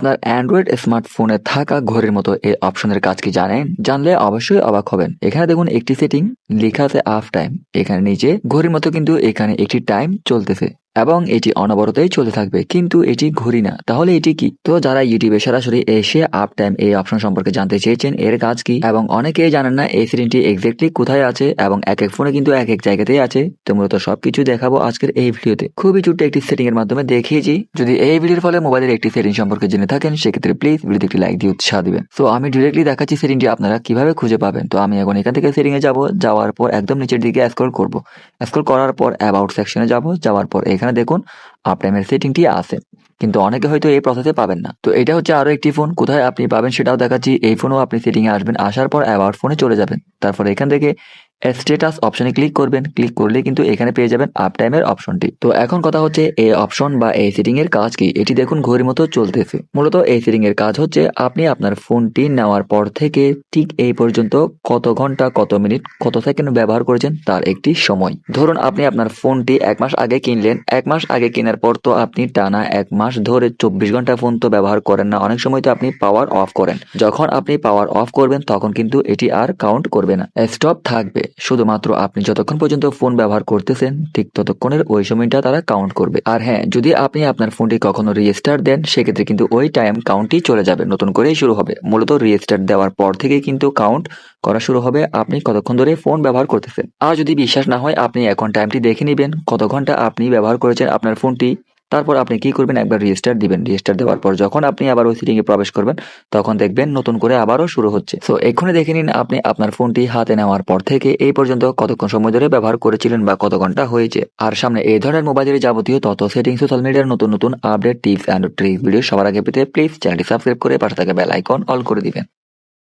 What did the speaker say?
আপনার অ্যান্ড্রয়েড স্মার্টফোনে থাকা ঘড়ির মতো এই অপশনের কাজ কি জানেন? জানলে অবশ্যই অবাক হবেন। এখানে দেখুন একটি সেটিং লেখা আছে আফ টাইম এখানে নিচে ঘড়ির মতো কিন্তু এখানে একটি টাইম চলতেছে। এবং এটি অনবরতই চলতে থাকবে, কিন্তু এটি ঘড়ি না। তাহলে এটি কি? তো যারা ইউটিউবে সরাসরি এসে আপ টাইম এই অপশন সম্পর্কে জানতে চেয়েছেন, এর কাজ কি? এবং অনেকেই জানেন না এই সেটিংটি এক্স্যাক্টলি কোথায় আছে, এবং এক এক ফোনে কিন্তু এক এক জায়গাতেই আছে। তো মূলত সবকিছু দেখাবো আজকের এই ভিডিওতে। খুবই ছোট্ট একটি সেটিং এর মাধ্যমে দেখিয়েছি। যদি এই ভিডিওর ফলে মোবাইলের একটি সেটিং সম্পর্কে জেনে থাকেন, সেক্ষেত্রে প্লিজ ভিডিওতে একটি লাইক দিয়ে উৎসাহ দিবেন। তো আমি ডিরেক্টলি দেখাচ্ছি সেটিংটি আপনারা কীভাবে খুঁজে পাবেন। তো আমি এখন এখান থেকে সেটিং এ যাব, যাওয়ার পর একদম নিচের দিকে স্ক্রল করব। স্ক্রল করার পর অ্যাবাউট সেকশনে যাব, যাওয়ার পর এখানে দেখুন আপ টাইমের সেটিংটি আছে। কিন্তু অনেকে হয়তো এই প্রসেসে পাবেন না। তো এটা হচ্ছে আরও একটি ফোন কোথায় আপনি পাবেন সেটাও দেখাচ্ছি। এই ফোনও আপনি সেটিংয়ে আসবেন। আসার পর অ্যাবাউট ফোনে চলে যাবেন। তারপর এখান থেকে স্টেটাস অপশনে ক্লিক করবেন ক্লিক করলে কিন্তু এখানে পেয়ে যাবেন আপ টাইমের অপশনটি তো এখন কথা হচ্ছে এই অপশন বা এই সেটিং এর কাজ কি? এটি দেখুন ঘড়ির মতো চলতেছে। মূলত এই সেটিং এর কাজ হচ্ছে আপনি আপনার ফোনটি নেওয়ার পর থেকে ঠিক এই পর্যন্ত কত ঘণ্টা, কত মিনিট, কত সেকেন্ড ব্যবহার করেছেন তার একটি সময়। ধরুন আপনি আপনার ফোনটি এক মাস আগে কিনলেন। এক মাস আগে কেনার পর তো আপনি টানা এক মাস ধরে চব্বিশ ঘণ্টা ফোন তো ব্যবহার করেন না। অনেক সময় তো আপনি পাওয়ার অফ করেন। যখন আপনি পাওয়ার অফ করবেন, তখন কিন্তু এটি আর কাউন্ট করবে না। স্টপ থাকবে। শুধুমাত্র আপনি যতক্ষণ পর্যন্ত ফোন ব্যবহার করতেছেন, ঠিক ততক্ষণের ওই সময়টা তারা কাউন্ট করবে। আর হ্যাঁ যদি আপনি আপনার ফোনটি কখনো রিস্টার্ট দেন, সেক্ষেত্রে কিন্তু ওই টাইম কাউন্টই চলে যাবে। নতুন করেই শুরু হবে। মূলত রিস্টার্ট দেওয়ার পর থেকে কিন্তু কাউন্ট করা শুরু হবে আপনি কতক্ষণ ধরে ফোন ব্যবহার করতেছেন। আর যদি বিশ্বাস না হয়, আপনি এখন টাইমটি দেখে নেবেন, কত ঘণ্টা আপনি ব্যবহার করেছেন আপনার ফোনটি তারপর আপনি কি করবেন? একবার রেজিস্টার দিবেন। রেজিস্টার দেওয়ার পর যখন আপনি আবার ওই সিটিং এ প্রবেশ করবেন, তখন দেখবেন নতুন করে আবারও শুরু হচ্ছে। সো এক্ষুনি দেখে নিন আপনি আপনার ফোনটি হাতে নেওয়ার পর থেকে এই পর্যন্ত কতক্ষণ সময় ধরে ব্যবহার করেছিলেন বা কত ঘণ্টা হয়েছে। আর সামনে এই ধরনের মোবাইলের যাবতীয় তত সেটিং সোশ্যাল মিডিয়ার নতুন নতুন update tips and tricks video সবার আগে পেতে প্লিজ চ্যানেলটি সাবস্ক্রাইব করে পাশে থাকা বেল আইকন অল করে দিবেন।